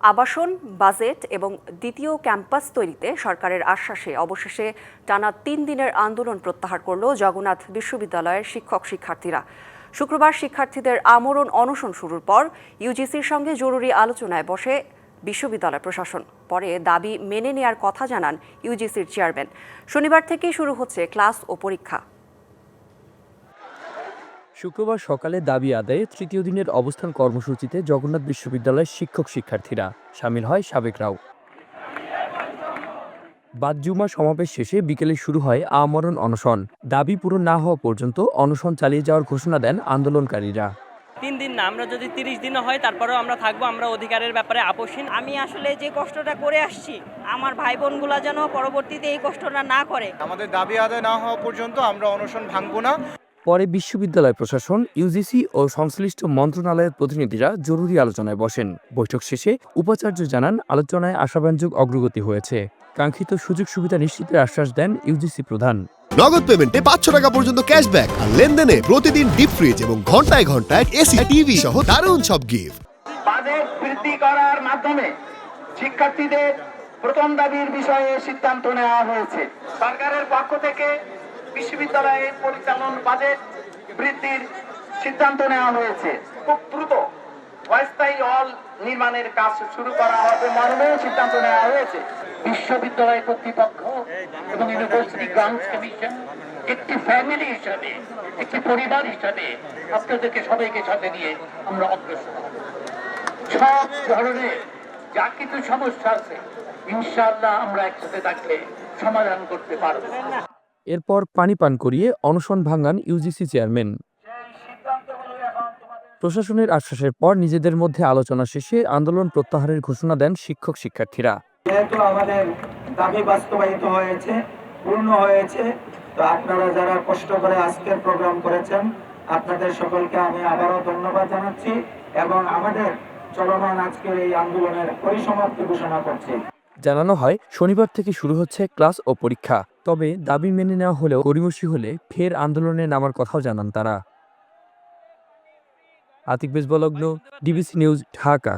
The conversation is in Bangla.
আবাসন, বাজেট এবং দ্বিতীয় ক্যাম্পাস তৈরিতে সরকারের আশ্বাসে অবশেষে টানা তিন দিনের আন্দোলন প্রত্যাহার করল জগন্নাথ বিশ্ববিদ্যালয়ের শিক্ষক শিক্ষার্থীরা। শুক্রবার শিক্ষার্থীদের আমরণ অনশন শুরুর পর ইউজিসির সঙ্গে জরুরি আলোচনায় বসে বিশ্ববিদ্যালয় প্রশাসন। পরে দাবি মেনে নেয়ার কথা জানান ইউজিসির চেয়ারম্যান। শনিবার থেকেই শুরু হচ্ছে ক্লাস ও পরীক্ষা। শুক্রবার সকালে দাবি আদায়ে তৃতীয় দিনের অবস্থান কর্মসূচিতে জগন্নাথ বিশ্ববিদ্যালয়ের শিক্ষক শিক্ষার্থীরা সামিল হয় সাবেকরাও বাদজুমা সমাবেশ শেষে বিকেলে শুরু হয় আমরণ অনশন। দাবি পূরণ না হওয়া পর্যন্ত অনশন চালিয়ে যাওয়ার ঘোষণা দেন আন্দোলনকারীরা। তিন দিন না আমরা যদি তিরিশ দিনও হয় তারপরেও আমরা থাকব আমরা অধিকারের ব্যাপারে আপোষহীন। আমি আসলে যে কষ্টটা করে আসছি আমার ভাই বোনগুলা যেন পরবর্তীতে এই কষ্টটা না করে। আমাদের দাবি আদায় না হওয়া পর্যন্ত আমরা অনশন ভাঙবো না। পরে বিশ্ববিদ্যালয় প্রশাসন ইউজিসি ও সংশ্লিষ্ট মন্ত্রণালয়ের প্রতিনিধিরা জরুরি আলোচনায় বসেন। বৈঠক শেষে উপাচার্য জানান আলোচনায় আশাব্যঞ্জক অগ্রগতি হয়েছে। কাঙ্ক্ষিত সুযোগ সুবিধা নিশ্চিতের আশ্বাস দেন ইউজিসি প্রধান। নগদ পেমেন্টে পাঁচশো টাকা পর্যন্ত ক্যাশব্যাক আর লেনদেনে প্রতিদিন ডিপ ফ্রিজ এবং ঘন্টায় ঘন্টায় এসি টিভি সহ দারুণ সব গিফট। বাজেট বৃদ্ধি করার মাধ্যমে শিক্ষার্থীদের প্রথম দাবির বিষয়ে সিদ্ধান্ত নেওয়া হয়েছে। সরকারের পক্ষ থেকে বিশ্ববিদ্যালয়ের পরিচালন বাজেট বৃদ্ধির সিদ্ধান্ত নেওয়া হয়েছে। খুব দ্রুত অস্থায়ী হল নির্মাণের কাজ শুরু করা হবে মর্মেও সিদ্ধান্ত নেওয়া হয়েছে। বিশ্ববিদ্যালয় কর্তৃপক্ষ এবং ইউনিভার্সিটি গ্রান্টস কমিশন একটি ফ্যামিলি হিসাবে, একটি পরিবার হিসাবে আপনাদেরকে সবাইকে সাথে নিয়ে আমরা অগ্রসর সব ধরনের যা কিছু সমস্যা আছে, ইনশাআল্লাহ আমরা একসাথে থাকলে সমাধান করতে পারব। এরপর পানি পান করিয়ে অনশন ভাঙান ইউজিসি চেয়ারম্যান। প্রশাসনের আশ্বাসের পর নিজেদের মধ্যে আলোচনা শেষে আন্দোলন প্রত্যাহারের ঘোষণা দেন শিক্ষক শিক্ষার্থীরা। যেহেতু আমাদের দাবি বাস্তবায়িত হয়েছে পূর্ণ হয়েছে তো আপনারা যারা কষ্ট করে আজকের প্রোগ্রাম করেছেন আপনাদের সকলকে আমি আবারও ধন্যবাদ জানাচ্ছি এবং আমাদের চলমান আজকের এই আন্দোলনের পরিসমাপ্তি ঘোষণা করছি। জানানো হয় শনিবার থেকে শুরু হচ্ছে ক্লাস ও পরীক্ষা। তবে দাবি মেনে নেওয়া হলেও গরিমসি হলে ফের আন্দোলনে নামার কথাও জানান তারা। আতিক বেজবলগ্ন, ডিবিসি নিউজ, ঢাকা।